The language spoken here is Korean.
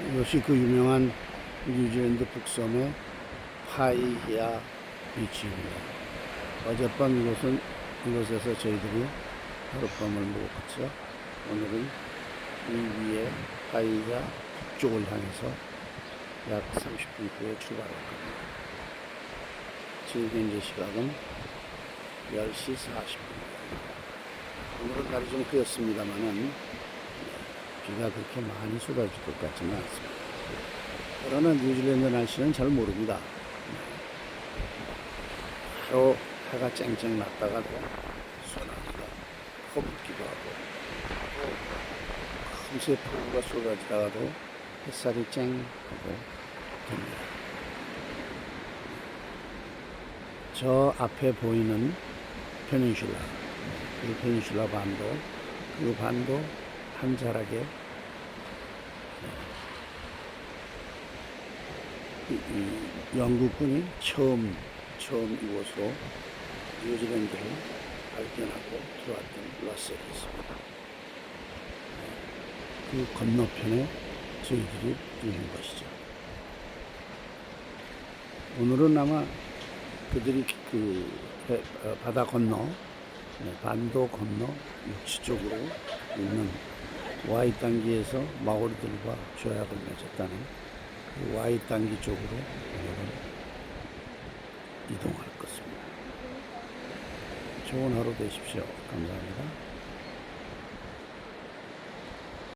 이것이 그 유명한 뉴질랜드 북섬의 파이히아 비치입니다. 어젯밤 이곳은 이곳에서 저희들이 하룻밤을 묵었죠. 오늘은 이 위에 파이히아 북쪽을 향해서 약 30분 후에 출발할 겁니다. 지금 현재 시각은 10시 40분입니다. 오늘은 날이 좀 흐렸습니다만은 비가 그렇게 많이 쏟아질 것 같지는 않습니다. 그러나 뉴질랜드 날씨는 잘 모릅니다. 바로 해가 쨍쨍 났다가도 소나기가 퍼붓기도 하고 또 금세 폭우가 쏟아지다가도 햇살이 쨍 하고 됩니다. 저 앞에 보이는 페닌슐라, 그 페닌슐라 반도, 그 반도 이, 이 영국군이 처음 처음 이곳으로 뉴질랜드를 발견하고 들어왔던 러셀이 있습니다. 그 건너편에 저희들이 있는 것이죠. 오늘은 아마 그들이 그 해- 어, 바다 건너 네, 반도 건너 육지 쪽으로 있는 와이 단기에서 마오리들과 조약을 맺었다는 그 와이 단기 쪽으로 이동할 것입니다. 좋은 하루 되십시오. 감사합니다.